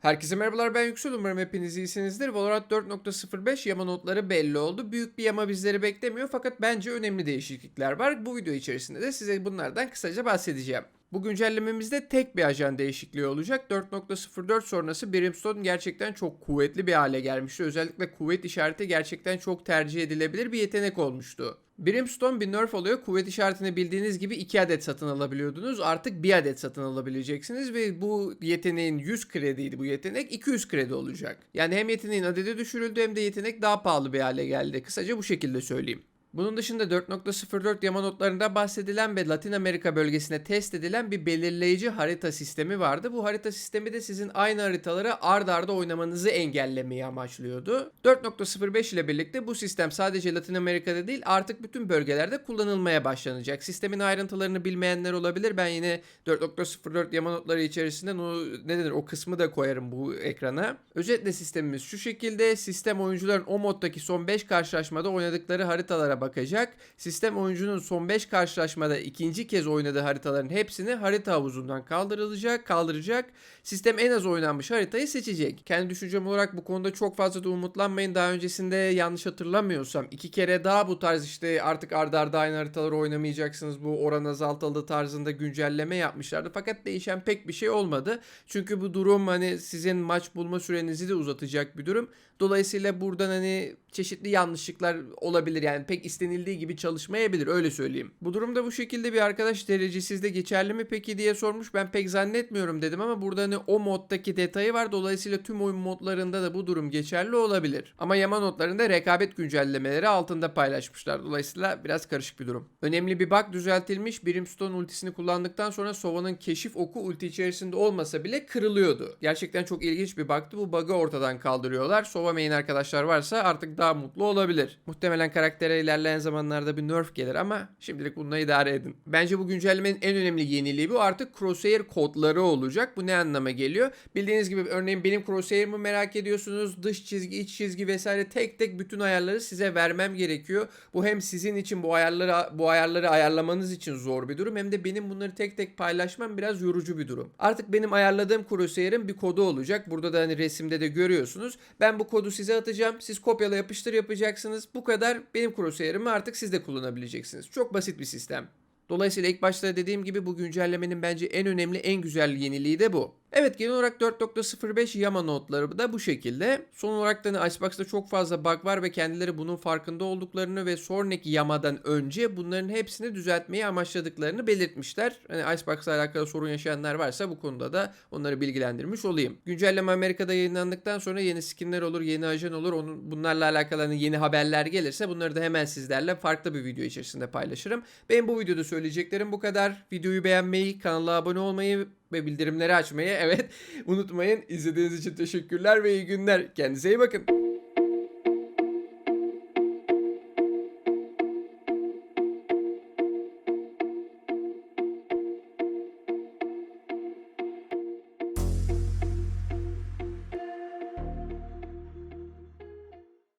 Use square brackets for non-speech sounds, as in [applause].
Herkese merhabalar ben Yüksel umarım hepiniz iyisinizdir. Valorant 4.05 yama notları belli oldu. Büyük bir yama bizleri beklemiyor fakat bence önemli değişiklikler var. Bu video içerisinde de size bunlardan kısaca bahsedeceğim. Bu güncellememizde tek bir ajan değişikliği olacak. 4.04 sonrası Brimstone gerçekten çok kuvvetli bir hale gelmişti. Özellikle kuvvet işareti gerçekten çok tercih edilebilir bir yetenek olmuştu. Brimstone bir nerf oluyor. Kuvvet işaretini bildiğiniz gibi 2 adet satın alabiliyordunuz. Artık 1 adet satın alabileceksiniz ve bu yeteneğin 100 krediydi bu yetenek 200 kredi olacak. Yani hem yeteneğin adedi düşürüldü hem de yetenek daha pahalı bir hale geldi. Kısaca bu şekilde söyleyeyim. Bunun dışında 4.04 yama notlarında bahsedilen ve Latin Amerika bölgesine test edilen bir belirleyici harita sistemi vardı. Bu harita sistemi de sizin aynı haritaları ard arda oynamanızı engellemeyi amaçlıyordu. 4.05 ile birlikte bu sistem sadece Latin Amerika'da değil artık bütün bölgelerde kullanılmaya başlanacak. Sistemin ayrıntılarını bilmeyenler olabilir. Ben yine 4.04 yama notları içerisinden o ne denir o kısmı da koyarım bu ekrana. Özetle sistemimiz şu şekilde. Sistem oyuncuların o moddaki son 5 karşılaşmada oynadıkları haritalara bakacak. Sistem oyuncunun son 5 karşılaşmada ikinci kez oynadığı haritaların hepsini harita havuzundan kaldırılacak, kaldıracak. Sistem en az oynanmış haritayı seçecek. Kendi düşüncem olarak bu konuda çok fazla da umutlanmayın. Daha öncesinde yanlış hatırlamıyorsam iki kere daha bu tarz işte artık arda arda aynı haritaları oynamayacaksınız. Bu oran azaltıldı tarzında güncelleme yapmışlardı. Fakat değişen pek bir şey olmadı. Çünkü bu durum hani sizin maç bulma sürenizi de uzatacak bir durum. Dolayısıyla buradan hani çeşitli yanlışlıklar olabilir. Yani pek istenildiği gibi çalışmayabilir öyle söyleyeyim. Bu durumda bu şekilde bir arkadaş derecesiz de geçerli mi peki diye sormuş. Ben pek zannetmiyorum dedim ama burada hani o moddaki detayı var. Dolayısıyla tüm oyun modlarında da bu durum geçerli olabilir. Ama yama notlarında rekabet güncellemeleri altında paylaşmışlar. Dolayısıyla biraz karışık bir durum. Önemli bir bug düzeltilmiş. Brimstone ultisini kullandıktan sonra Sova'nın keşif oku ulti içerisinde olmasa bile kırılıyordu. Gerçekten çok ilginç bir bug'tı. Bu bug'ı ortadan kaldırıyorlar. Sova main arkadaşlar varsa artık daha mutlu olabilir. Muhtemelen karaktere ilerleyen zamanlarda bir nerf gelir ama şimdilik bununla idare edin. Bence bu güncellemenin en önemli yeniliği bu. Artık crosshair kodları olacak. Bu ne anlama geliyor? Bildiğiniz gibi örneğin benim crosshair'ımı merak ediyorsunuz. Dış çizgi, iç çizgi vesaire tek tek bütün ayarları size vermem gerekiyor. Bu hem sizin için bu ayarları bu ayarları ayarlamanız için zor bir durum hem de benim bunları tek tek paylaşmam biraz yorucu bir durum. Artık benim ayarladığım crosshair'ın bir kodu olacak. Burada da hani resimde de görüyorsunuz. Ben bu kodu size atacağım. Siz kopyala yapıştır yapacaksınız. Bu kadar benim crosshair'ımı artık siz de kullanabileceksiniz. Çok basit bir sistem. Dolayısıyla ilk başta dediğim gibi bu güncellemenin bence en önemli en güzel yeniliği de bu. Evet genel olarak 4.05 Yama notları da bu şekilde. Son olarak da hani Icebox'ta çok fazla bug var ve kendileri bunun farkında olduklarını ve sonraki Yama'dan önce bunların hepsini düzeltmeyi amaçladıklarını belirtmişler. Hani Icebox'la alakalı sorun yaşayanlar varsa bu konuda da onları bilgilendirmiş olayım. Güncelleme Amerika'da yayınlandıktan sonra yeni skinler olur, yeni ajan olur. Onun bunlarla alakalı hani yeni haberler gelirse bunları da hemen sizlerle farklı bir video içerisinde paylaşırım. Benim bu videoda söyleyeceklerim bu kadar. Videoyu beğenmeyi, kanala abone olmayı ve bildirimleri açmayı evet [laughs] unutmayın. İzlediğiniz için teşekkürler ve iyi günler. Kendinize iyi bakın.